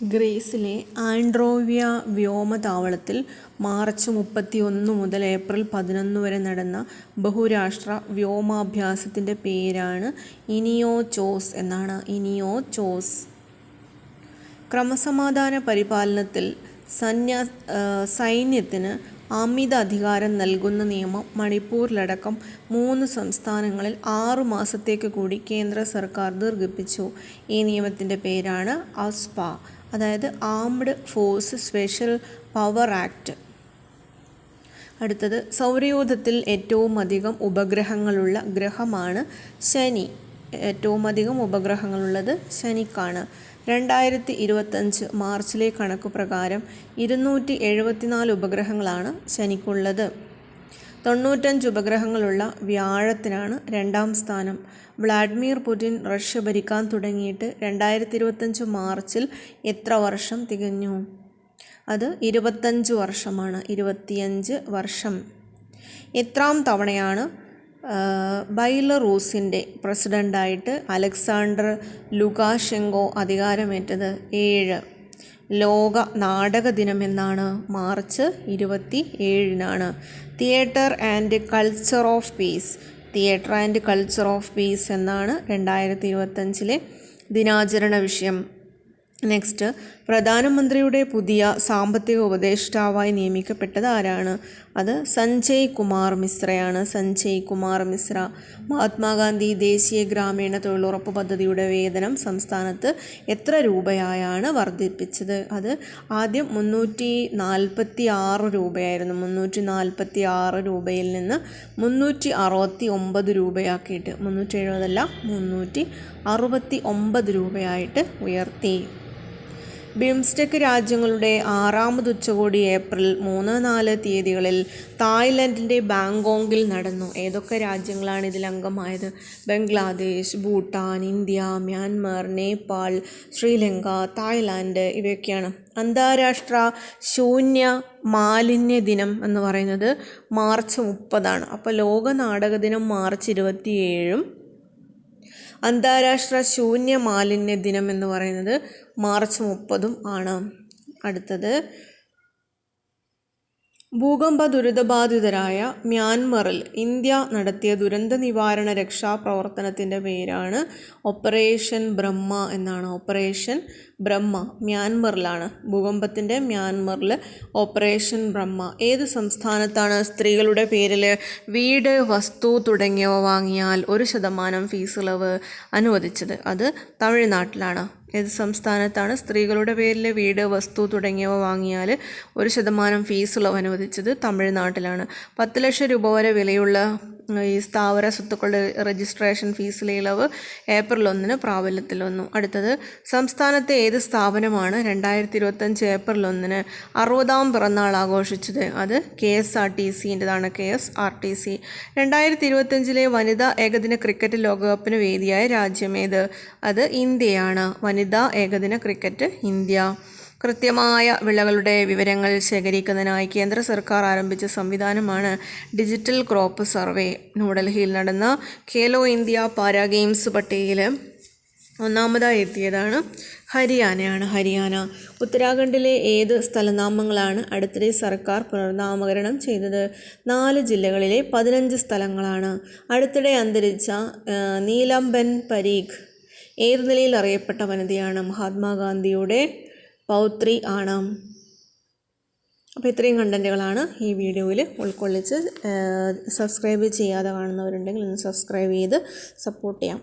ഗ്രീസിലെ ആൻഡ്രോവ്യ വ്യോമതാവളത്തിൽ മാർച്ച് മുപ്പത്തിയൊന്ന് മുതൽ ഏപ്രിൽ പതിനൊന്ന് വരെ നടന്ന ബഹുരാഷ്ട്ര വ്യോമാഭ്യാസത്തിന്റെ പേരാണ് ഇനിയോ ചോസ് എന്നാണ് ഇനിയോ ചോസ് ക്രമസമാധാന പരിപാലനത്തിൽ സൈന്യത്തിന് അമിത അധികാരം നൽകുന്ന നിയമം മണിപ്പൂരിലടക്കം മൂന്ന് സംസ്ഥാനങ്ങളിൽ ആറു മാസത്തേക്ക് കൂടി കേന്ദ്ര സർക്കാർ ദീർഘിപ്പിച്ചു. ഈ നിയമത്തിന്റെ പേരാണ് അസ്പ അതായത് armed force special power act. അടുത്തത് സൗരയൂഥത്തിൽ ഏറ്റവും അധികം ഉപഗ്രഹങ്ങളുള്ള ഗ്രഹമാണ് ശനി. ഏറ്റവും അധികം ഉപഗ്രഹങ്ങളുള്ളത് ശനിക്കാണ്. രണ്ടായിരത്തി ഇരുപത്തഞ്ച് മാർച്ചിലെ കണക്ക് പ്രകാരം ഇരുന്നൂറ്റി എഴുപത്തിനാല് ഉപഗ്രഹങ്ങളാണ് ശനിക്കുള്ളത്. തൊണ്ണൂറ്റഞ്ച് ഉപഗ്രഹങ്ങളുള്ള വ്യാഴത്തിനാണ് രണ്ടാം സ്ഥാനം. വ്ളാഡിമിർ പുടിൻ റഷ്യ ഭരിക്കാൻ തുടങ്ങിയിട്ട് രണ്ടായിരത്തി ഇരുപത്തഞ്ച് മാർച്ചിൽ എത്ര വർഷം തികഞ്ഞു? അത് ഇരുപത്തഞ്ച് വർഷമാണ്. ഇരുപത്തിയഞ്ച് വർഷം. എത്രാം തവണയാണ് ബൈലറൂസിന്റെ പ്രസിഡന്റായിട്ട് അലക്സാണ്ടർ ലുകാഷെങ്കോ അധികാരമേറ്റത്? ഏഴ്. ലോക നാടക ദിനം എന്നാണ്? മാർച്ച് ഇരുപത്തി ഏഴിനാണ് theatre and culture of peace. Theatre and culture of peace എന്നാണ് രണ്ടായിരത്തി ഇരുപത്തഞ്ചിലെ ദിനാചരണ വിഷയം. നെക്സ്റ്റ് പ്രധാനമന്ത്രിയുടെ പുതിയ സാമ്പത്തിക ഉപദേഷ്ടാവായി നിയമിക്കപ്പെട്ടത് ആരാണ്? അത് സഞ്ജയ് കുമാർ മിശ്രയാണ്. സഞ്ജയ് കുമാർ മിശ്ര. മഹാത്മാഗാന്ധി ദേശീയ ഗ്രാമീണ തൊഴിലുറപ്പ് പദ്ധതിയുടെ വേതനം സംസ്ഥാനത്ത് എത്ര രൂപയായാണ് വർദ്ധിപ്പിച്ചത്? അത് ആദ്യം മുന്നൂറ്റി നാൽപ്പത്തി ആറ് രൂപയായിരുന്നു. മുന്നൂറ്റി നാൽപ്പത്തി ആറ് രൂപയിൽ നിന്ന് മുന്നൂറ്റി അറുപത്തി ഒമ്പത് രൂപയാക്കിയിട്ട് മുന്നൂറ്റി എഴുപതല്ല മുന്നൂറ്റി അറുപത്തി ഒമ്പത് രൂപയായിട്ട് ഉയർത്തി. ബിംസ്റ്റെക് രാജ്യങ്ങളുടെ ആറാമത് ഉച്ചകോടി ഏപ്രിൽ മൂന്ന് നാല് തീയതികളിൽ തായ്ലൻഡിന്റെ ബാങ്കോക്കിൽ നടന്നു. ഏതൊക്കെ രാജ്യങ്ങളാണ് ഇതിൽ അംഗമായത്? Bangladesh, Bhutan, India, Myanmar Nepal, Sri Lanka, Thailand ഇവയൊക്കെയാണ്. അന്താരാഷ്ട്ര ശൂന്യ മാലിന്യ ദിനം എന്ന് പറയുന്നത് മാർച്ച് മുപ്പതാണ്. അപ്പോൾ ലോക നാടക ദിനം മാർച്ച് ഇരുപത്തിഏഴും അന്താരാഷ്ട്ര ശൂന്യ മാലിന്യ ദിനം എന്ന് പറയുന്നത് മാർച്ച് മുപ്പതും ആണ്. അടുത്തത് ഭൂകമ്പ ദുരിതബാധിതരായ മ്യാൻമറിൽ ഇന്ത്യ നടത്തിയ ദുരന്ത ദുരന്തനിവാരണ രക്ഷാപ്രവർത്തനത്തിന്റെ പേരാണ് ഓപ്പറേഷൻ ബ്രഹ്മ എന്നാണ്. ഓപ്പറേഷൻ ബ്രഹ്മ. മ്യാൻമറിലാണ് ഭൂകമ്പത്തിന്റെ മ്യാൻമറിൽ ഓപ്പറേഷൻ ബ്രഹ്മ. ഏത് സംസ്ഥാനത്താണ് സ്ത്രീകളുടെ പേരിൽ വീട്, വസ്തു തുടങ്ങിയവ വാങ്ങിയാൽ ഒരു ശതമാനം ഫീസിളവ് അനുവദിച്ചത്? അത് തമിഴ്നാട്ടിലാണ്. ഏത് സംസ്ഥാനത്താണ് സ്ത്രീകളുടെ പേരിൽ വീട്, വസ്തു തുടങ്ങിയവ വാങ്ങിയാൽ ഒരു ശതമാനം ഫീസിളവ് അനുവദിച്ചത്? തമിഴ്നാട്ടിലാണ്. പത്ത് ലക്ഷം രൂപ വരെ വിലയുള്ള ഈ സ്ഥാവര സ്വത്തുക്കളുടെ രജിസ്ട്രേഷൻ ഫീസിലെ ഇളവ് ഏപ്രിൽ ഒന്നിന് പ്രാബല്യത്തിൽ വന്നു. അടുത്തത് സംസ്ഥാനത്തെ ഏത് സ്ഥാപനമാണ് രണ്ടായിരത്തി ഇരുപത്തഞ്ച് ഏപ്രിൽ ഒന്നിന് അറുപതാം പിറന്നാൾ ആഘോഷിച്ചത്? അത് K S R T സിന്റെതാണ്. K S R T C. രണ്ടായിരത്തി ഇരുപത്തഞ്ചിലെ വനിതാ ഏകദിന ക്രിക്കറ്റ് ലോകകപ്പിന് വേദിയായ രാജ്യമേത്? അത് ഇന്ത്യയാണ്. വനിതാ ഏകദിന ക്രിക്കറ്റ് ഇന്ത്യ. കൃത്യമായ വിളകളുടെ വിവരങ്ങൾ ശേഖരിക്കുന്നതിനായി കേന്ദ്ര സർക്കാർ ആരംഭിച്ച സംവിധാനമാണ് ഡിജിറ്റൽ ക്രോപ്പ് സർവേ. ന്യൂഡൽഹിയിൽ നടന്ന ഖേലോ ഇന്ത്യ പാരാ ഗെയിംസ് പട്ടികയിൽ ഒന്നാമതായി എത്തിയതാണ് ഹരിയാനയാണ്. ഹരിയാന. ഉത്തരാഖണ്ഡിലെ ഏത് സ്ഥലനാമങ്ങളാണ് അടുത്തിടെ സർക്കാർ പുനർനാമകരണം ചെയ്തത്? നാല് ജില്ലകളിലെ പതിനഞ്ച് സ്ഥലങ്ങളാണ്. അടുത്തിടെ അന്തരിച്ച നീലംബൻ പരീഖ് ഏത് നിലയിൽ അറിയപ്പെട്ട വനിതയാണ്? മഹാത്മാഗാന്ധിയുടെ പൗത്രി ആണ്. അപ്പോൾ ഇത്രയും കണ്ടന്റുകളാണ് ഈ വീഡിയോയിൽ ഉൾക്കൊള്ളിച്ച് സബ്സ്ക്രൈബ് ചെയ്യാതെ കാണുന്നവരുണ്ടെങ്കിൽ ഒന്ന് സബ്സ്ക്രൈബ് ചെയ്ത് സപ്പോർട്ട് ചെയ്യാം.